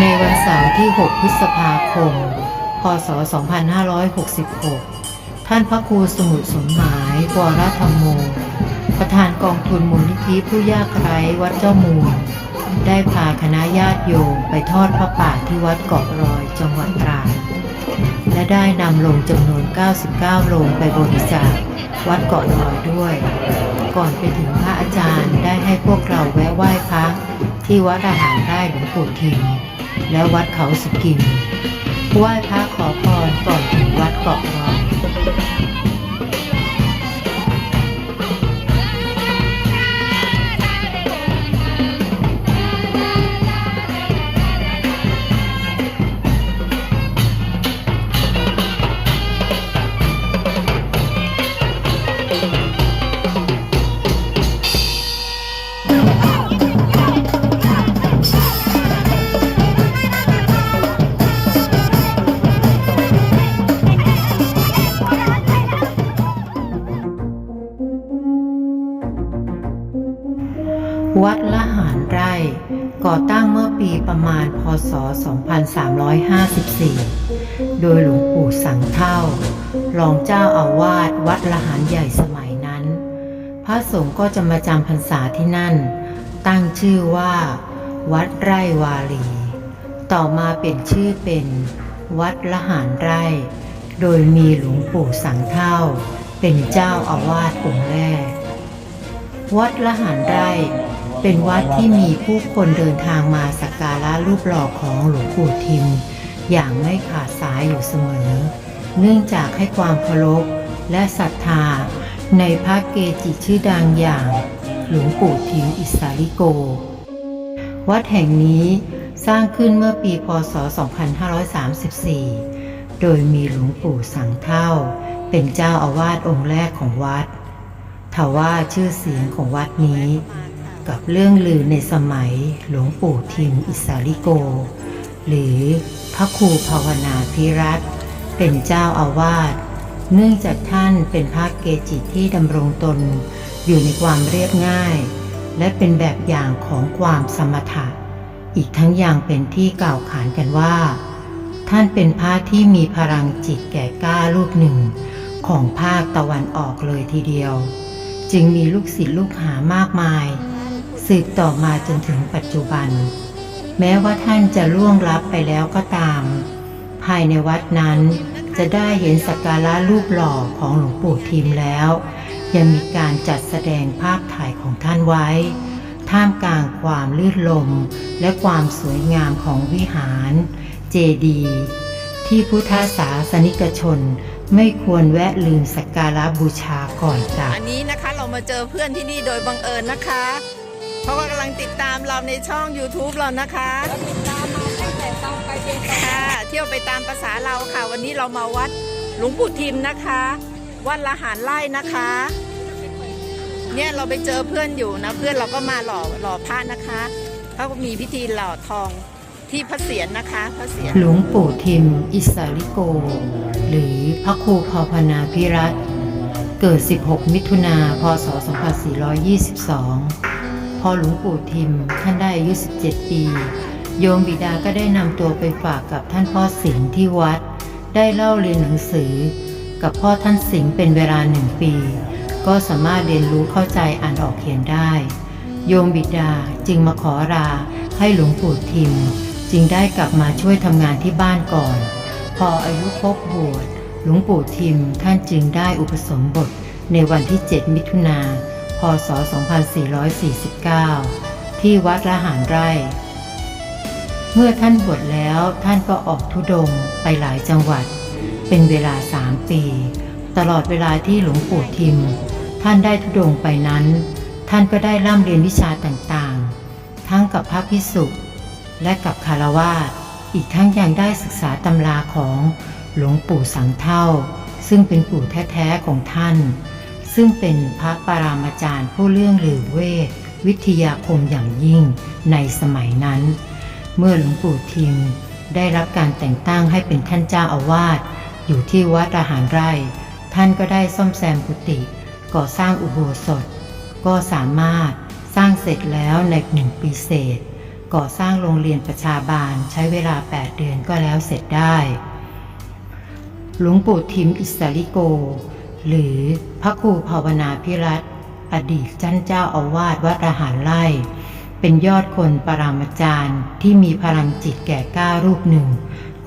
ในวันเสาร์ที่ 6 พฤษภาคม พศ 2566 ท่านพระครูสมุทรสมหมายวรธรรมโม ประธานกองทุนมูลนิธิผู้ยากไร้วัดเจ้ามูล ได้พาคณะญาติโยมไปทอดพระป่าที่วัดเกาะรอยจังหวัดตราดและได้นำลงจำนวน 99โลงไปบริจาค วัดเกาะลอยด้วย ก่อนไปถึงพระอาจารย์ได้ให้พวกเราแวะไหว้พระที่วัดอาหารได้หลวงปู่ทิมและวัดเขาสุกิมไหว้พระขอพรก่อนถึงวัดเกาะลอย ประมาณพศ 2354 โดยหลวงปู่สังเท่า รองเจ้าอาวาสวัดละหารใหญ่สมัยนั้น พระสงฆ์ก็จะมาจำพรรษาที่นั่น ตั้งชื่อว่า วัดไร่วาลี ต่อมาเปลี่ยนชื่อเป็นวัดละหารไร่ โดยมีหลวงปู่สังเท่า เป็นเจ้าอาวาสองค์แรก วัดละหารไร่ เป็นวัดที่มีผู้คนเดินทางมาสักการะรูปหล่อของหลวงปู่ทิม อย่างไม่ขาดสายอยู่เสมอ เนื่องจากให้ความเคารพและศรัทธา ในพระเกจิชื่อดังอย่างหลวงปู่ทิมอิสาลิโก วัดแห่งนี้สร้างขึ้นเมื่อปีพศ 2534 โดยมีหลวงปู่สังเท่า เป็นเจ้าอาวาสองค์แรกของวัดทว่าชื่อเสียงของวัดนี้ กับเรื่องลือในสมัยหลวงปู่ทิมอิสาลิโก หรือพระครูภาวนาพิรัตเป็นเจ้าอาวาสเนื่องจากท่านเป็นพระเกจิที่ดำรงตนอยู่ในความเรียบง่าย และเป็นแบบอย่างของความสมถะ อีกทั้งอยังเป็นที่กล่าวขานกันว่า ท่านเป็นพระที่มีพลังจิตแก่กล้าลูกหนึ่ง ของภาคตะวันออกเลยทีเดียว จึงมีลูกศิษย์ลูกหามากมาย สืบต่อมาจนถึงปัจจุบัน แม้ว่าท่านจะล่วงลับไปแล้วก็ตาม ภายในวัดนั้นจะได้เห็นสักการะรูปหล่อของหลวงปู่ทิมแล้ว ยังมีการจัดแสดงภาพถ่ายของท่านไว้ ท่ามกลางความลื่นลม และความสวยงามของวิหาร เจดีย์ที่พุทธศาสนิกชนไม่ควรแวะลืมสักการะบูชาก่อนกลับอันนี้นะคะเรามาเจอเพื่อนที่นี่โดยบังเอิญนะคะ เพราะว่ากำลังติดตามเราในช่อง YouTube เรานะคะติดตามมาตั้งแต่ตอนไปเรียนค่ะ เที่ยวไปตามภาษาเราค่ะ วันนี้เรามาวัดหลวงปู่ทิมนะคะ วัดละหารไร่นะคะ เนี่ยเราไปเจอเพื่อนอยู่นะ เพื่อนเราก็มาหล่อหล่อพระนะคะเขาก็มีพิธีหล่อทองที่พระเศียรนะคะพระเศียรหลวงปู่ทิม อิสาลิโก หรือพระครูภาวนาพิรัตน์เกิด 16 มิถุนา พศ 2422 พอหลวงปู่ทิมท่านได้อายุ 17 ปี โยมบิดาก็ได้นำตัวไปฝากกับท่านพ่อสิงห์ที่วัด ได้เล่าเรียนหนังสือ กับพ่อท่านสิงห์เป็นเวลาหนึ่งปี ก็สามารถเรียนรู้เข้าใจอ่านออกเขียนได้ โยมบิดาจึงมาขอลาให้หลวงปู่ทิม จึงได้กลับมาช่วยทำงานที่บ้านก่อน พออายุครบบวชหลวงปู่ทิมท่านจึงได้อุปสมบทในวันที่ 7 มิถุนา ศ 2449 ที่วัดละหารไร่ เมื่อท่านบวชแล้วท่านก็ออกทุดงไปหลายจังหวัด เป็นเวลาสามปี ตลอดเวลาที่หลวงปู่ทิม ท่านได้ทุดงไปนั้น ท่านก็ได้ร่ำเรียนวิชาต่างๆ ทั้งกับพระพิสุและกับคารวาสอีกทั้งยังได้ศึกษาตำราของหลวงปู่สังเท่า ซึ่งเป็นปู่แท้ๆของท่าน ซึ่งเป็นพระปรามาจารย์ผู้เรื่องลือเวทวิทยาคมอย่างยิ่งในสมัยนั้น เมื่อหลวงปู่ทิมได้รับการแต่งตั้งให้เป็นท่านเจ้าอาวาสอยู่ที่วัดอาหารไร่ ท่านก็ได้ซ่อมแซมกุฏิก่อสร้างอุโบสถ ก็สามารถสร้างเสร็จแล้วในหนึ่งปีเศษ ก่อสร้างโรงเรียนประชาบาลใช้เวลา 8 เดือนก็แล้วเสร็จได้ หลวงปู่ทิมอิสริโก หรือพระครูภาวนาพิรัตอดีตจ้านเจ้าอาวาสวัดระหารไล่ เป็นยอดคนปรามาจารย์ที่มีพลังจิตแก่กล้ารูปหนึ่ง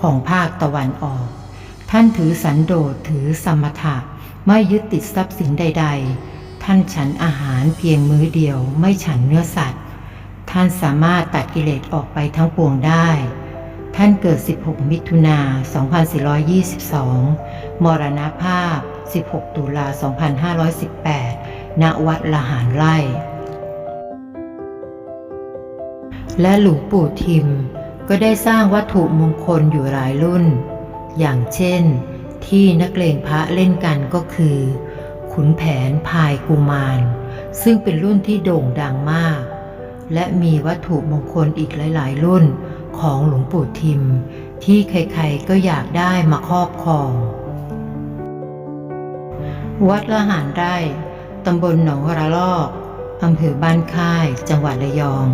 ของภาคตะวันออก ท่านถือสันโดษถือสมถะไม่ยึดติดทรัพย์สินใด ๆ ท่านฉันอาหารเพียงมื้อเดียวไม่ฉันเนื้อสัตว์ ท่านสามารถตัดกิเลสออกไปทั้งปวงได้ ท่านเกิด 16 มิถุนา 2422 มรณภาพ 16 ตุลา 2518 ณ วัดละหารไร่ และหลวงปู่ทิมก็ได้สร้างวัตถุมงคลอยู่หลายรุ่น อย่างเช่น ที่นักเลงพระเล่นกันก็คือ ขุนแผนพายกุมาร ซึ่งเป็นรุ่นที่โด่งดังมาก และมีวัตถุมงคลอีกหลาย ๆ รุ่นของหลวงปู่ทิม ที่ใครๆก็อยากได้มาครอบครอง วัดละหารไร่ตำบลหนองระลอกอำเภอบ้านค่าย จังหวัดระยอง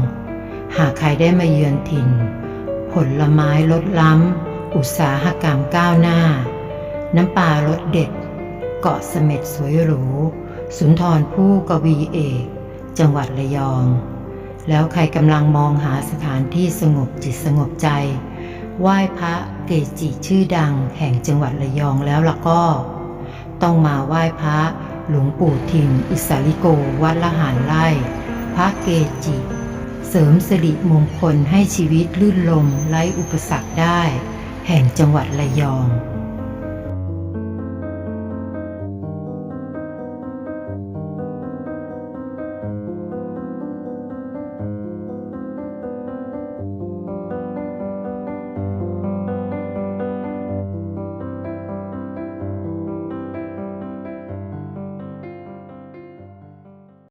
หากใครได้มาเยือนถิ่น ผลไม้ลดล้ำ อุตสาหกรรมก้าวหน้า น้ำปลารสเด็ด เกาะเสม็ดสวยหรู สุนทรผู้กวีเอก จังหวัดระยอง แล้วใครกำลังมองหาสถานที่สงบจิตสงบใจ ไหว้พระเกจิชื่อดังแห่งจังหวัดระยองแล้วล่ะก็ ต้องมาไหว้พระหลวงปู่ทิมอิสาริโกวัดละหานไร่ พระเกจิ เสริมสิริมงคลให้ชีวิตลื่นลมไร้อุปสรรคได้ แห่งจังหวัดระยอง